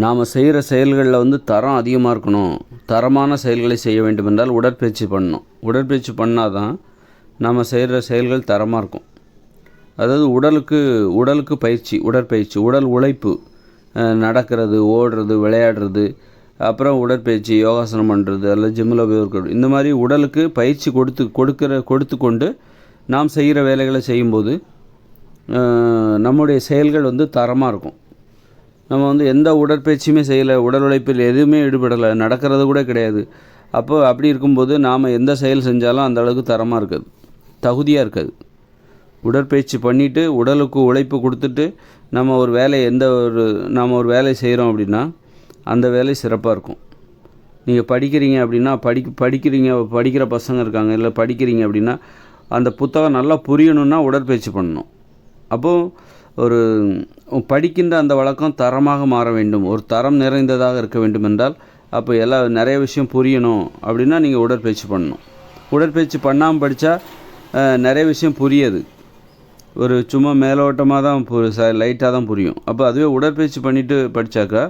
நாம் செய்கிற செயல்களில் வந்து தரம் அதிகமாக இருக்கணும். தரமான செயல்களை செய்ய வேண்டும் என்றால் உடற்பயிற்சி பண்ணணும். உடற்பயிற்சி பண்ணால் தான் நாம் செய்கிற செயல்கள் தரமாக இருக்கும். அதாவது உடலுக்கு உடலுக்கு பயிற்சி உடற்பயிற்சி உடல் உழைப்பு நடக்கிறது ஓடுறது விளையாடுறது அப்புறம் உடற்பயிற்சி யோகாசனம் பண்ணுறது அல்ல ஜிம்மில் போய் இருக்கிறது இந்த மாதிரி உடலுக்கு பயிற்சி கொடுத்து கொடுக்கிற கொடுத்து கொண்டு நாம் செய்கிற வேலைகளை செய்யும்போது நம்முடைய செயல்கள் வந்து தரமாக இருக்கும். நம்ம வந்து எந்த உடற்பயிற்சியுமே செய்யலை உடல் உழைப்பில் எதுவுமே ஈடுபடலை நடக்கிறது கூட கிடையாது. அப்போ அப்படி இருக்கும்போது நாம் எந்த செயல் செஞ்சாலும் அந்த அளவுக்கு தரமாக இருக்காது தகுதியாக இருக்காது. உடற்பயிற்சி பண்ணிவிட்டு உடலுக்கு உழைப்பு கொடுத்துட்டு நம்ம ஒரு வேலையை எந்த ஒரு நாம் ஒரு வேலை செய்கிறோம் அப்படின்னா அந்த வேலை சிறப்பாக இருக்கும். நீங்கள் படிக்கிறீங்க அப்படின்னா படி படிக்கிறீங்க படிக்கிற பசங்க இருக்காங்க இல்லை படிக்கிறீங்க அப்படின்னா அந்த புத்தகம் நல்லா புரியணுன்னா உடற்பயிற்சி பண்ணணும். அப்போது ஒரு படிக்கின்ற அந்த வழக்கம் தரமாக மாற வேண்டும். ஒரு தரம் நிறைந்ததாக இருக்க வேண்டும் என்றால் அப்போ எல்லா நிறைய விஷயம் புரியணும் அப்படின்னா நீங்கள் உடற்பயிற்சி பண்ணணும். உடற்பயிற்சி பண்ணாமல் படித்தா நிறைய விஷயம் புரியாது. ஒரு சும்மா மேலோட்டமாக தான் பு ச லைட்டாக தான் புரியும். அப்போ அதுவே உடற்பயிற்சி பண்ணிவிட்டு படித்தாக்கா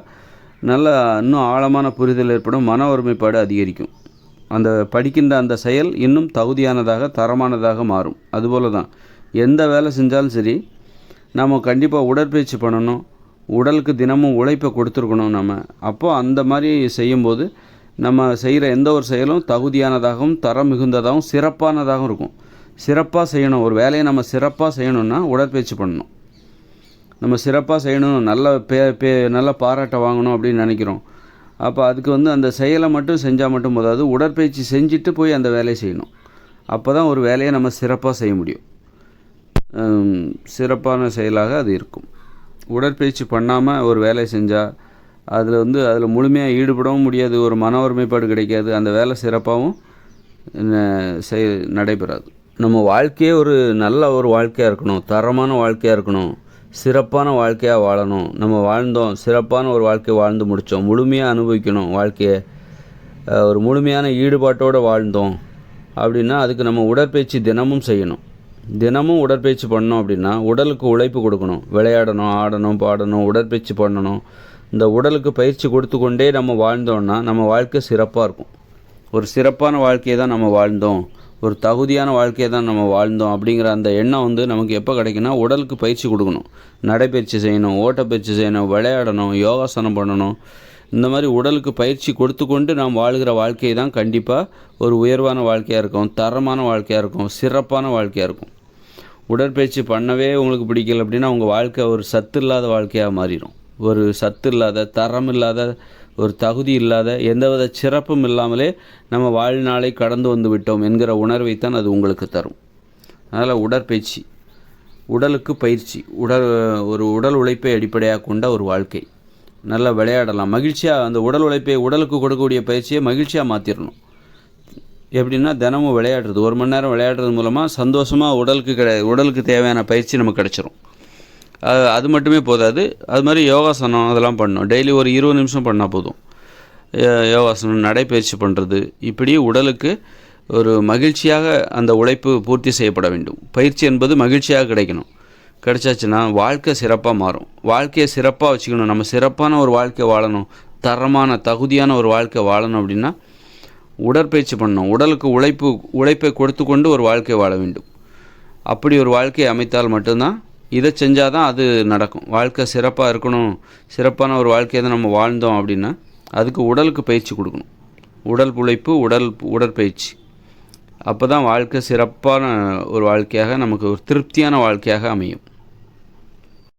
நல்லா இன்னும் ஆழமான புரிதல் ஏற்படும் மன ஒருமைப்பாடு அதிகரிக்கும். அந்த படிக்கின்ற அந்த செயல் இன்னும் தகுதியானதாக தரமானதாக மாறும். அதுபோல தான் எந்த வேலை செஞ்சாலும் சரி நம்ம கண்டிப்பாக உடற்பயிற்சி பண்ணணும். உடலுக்கு தினமும் உழைப்பை கொடுத்துருக்கணும் நம்ம அப்போது அந்த மாதிரி செய்யும்போது நம்ம செய்கிற எந்த ஒரு செயலும் தகுதியானதாகவும் தரம் மிகுந்ததாகவும் சிறப்பானதாகவும் இருக்கும். சிறப்பாக செய்யணும். ஒரு வேலையை நம்ம சிறப்பாக செய்யணும்னா உடற்பயிற்சி பண்ணணும். நம்ம சிறப்பாக செய்யணும். நல்ல பே பே நல்ல பாராட்டை வாங்கணும் அப்படின்னு நினைக்கிறோம். அப்போ அதுக்கு வந்து அந்த செயலை மட்டும் செஞ்சால் மட்டும் போதாது. உடற்பயிற்சி செஞ்சுட்டு போய் அந்த வேலையை செய்யணும். அப்போ தான் ஒரு வேலையை நம்ம சிறப்பாக செய்ய முடியும். சிறப்பான செயலாக அது இருக்கும். உடற்பயிற்சி பண்ணாமல் ஒரு வேலை செஞ்சால் அதில் வந்து அதில் முழுமையாக ஈடுபடவும் முடியாது ஒரு மன ஒருமைப்பாடு கிடைக்காது அந்த வேலை சிறப்பாகவும் செய் நடைபெறாது. நம்ம வாழ்க்கையே ஒரு நல்ல ஒரு வாழ்க்கையாக இருக்கணும் தரமான வாழ்க்கையாக இருக்கணும் சிறப்பான வாழ்க்கையாக வாழணும். நம்ம வாழ்ந்தோம் சிறப்பான ஒரு வாழ்க்கையை வாழ்ந்து முடித்தோம் முழுமையாக அனுபவிக்கணும் வாழ்க்கையை. ஒரு முழுமையான ஈடுபாட்டோடு வாழ்ந்தோம் அப்படின்னா அதுக்கு நம்ம உடற்பயிற்சி தினமும் செய்யணும். தினமும் உடற்பயிற்சி பண்ணோம் அப்படின்னா உடலுக்கு உழைப்பு கொடுக்கணும். விளையாடணும் ஆடணும் பாடணும் உடற்பயிற்சி பண்ணணும். இந்த உடலுக்கு பயிற்சி கொடுத்து கொண்டே நம்ம வாழ்ந்தோம்னா நம்ம வாழ்க்கை சிறப்பாக இருக்கும். ஒரு சிறப்பான வாழ்க்கையை தான் நம்ம வாழ்ந்தோம். ஒரு தகுதியான வாழ்க்கையை தான் நம்ம வாழ்ந்தோம் அப்படிங்கிற அந்த எண்ணம் வந்து நமக்கு எப்போ கிடைக்குன்னா உடலுக்கு பயிற்சி கொடுக்கணும். நடைப்பயிற்சி செய்யணும் ஓட்டப்பயிற்சி செய்யணும் விளையாடணும் யோகாசனம் பண்ணணும். இந்த மாதிரி உடலுக்கு பயிற்சி கொடுத்து கொண்டு நாம் வாழ்கிற வாழ்க்கை தான் கண்டிப்பாக ஒரு உயர்வான வாழ்க்கையாக இருக்கும் தரமான வாழ்க்கையாக இருக்கும் சிறப்பான வாழ்க்கையாக இருக்கும். உடற்பயிற்சி பண்ணவே உங்களுக்கு பிடிக்கல அப்படின்னா உங்கள் வாழ்க்கை ஒரு சத்து இல்லாத வாழ்க்கையாக மாறிடும் ஒரு சத்து இல்லாத தரம் இல்லாத ஒரு தகுதி இல்லாத எந்தவித சிறப்பும் இல்லாமலே நம்ம வாழ்நாளை கடந்து வந்து விட்டோம் என்கிற உணர்வைத்தான் அது உங்களுக்கு தரும். அதனால் உடற்பயிற்சி உடலுக்கு பயிற்சி உடல் ஒரு உடல் உழைப்பை அடிப்படையாக கொண்ட ஒரு வாழ்க்கை. நல்லா விளையாடலாம். மகிழ்ச்சியாக அந்த உடல் உழைப்பை உடலுக்கு கொடுக்கக்கூடிய பயிற்சியை மகிழ்ச்சியாக மாற்றிடணும் எப்படின்னா தினமும் விளையாடுறது. ஒரு மணி நேரம் விளையாடுறது மூலமாக சந்தோஷமாக உடலுக்கு கிடை உடலுக்கு தேவையான பயிற்சி நமக்கு கிடச்சிரும். அது அது மட்டுமே போதாது. அது மாதிரி யோகாசனம் அதெல்லாம் பண்ணணும். டெய்லி ஒரு இருபது நிமிஷம் பண்ணால் போதும். யோகாசனம் நடைப்பயிற்சி பண்ணுறது இப்படி உடலுக்கு ஒரு மகிழ்ச்சியாக அந்த உழைப்பு பூர்த்தி செய்யப்பட வேண்டும். பயிற்சி என்பது மகிழ்ச்சியாக கிடைக்கணும். கிடைச்சாச்சுன்னா வாழ்க்கை சிறப்பாக மாறும். வாழ்க்கையை சிறப்பாக வச்சுக்கணும். நம்ம சிறப்பான ஒரு வாழ்க்கை வாழணும். தரமான தகுதியான ஒரு வாழ்க்கை வாழணும் அப்படின்னா உடற்பயிற்சி பண்ணணும். உடலுக்கு உழைப்பு உழைப்பை கொடுத்து கொண்டு ஒரு வாழ்க்கை வாழ வேண்டும். அப்படி ஒரு வாழ்க்கையை அமைத்தால் மட்டும்தான் இதை செஞ்சால் தான் அது நடக்கும். வாழ்க்கை சிறப்பாக இருக்கணும். சிறப்பான ஒரு வாழ்க்கையை தான் நம்ம வாழ்ந்தோம் அப்படின்னா அதுக்கு உடலுக்கு பயிற்சி கொடுக்கணும். உடல் உழைப்பு உடல் உடற்பயிற்சி. அப்போ தான் வாழ்க்கை சிறப்பான ஒரு வாழ்க்கையாக நமக்கு ஒரு திருப்தியான வாழ்க்கையாக அமையும்.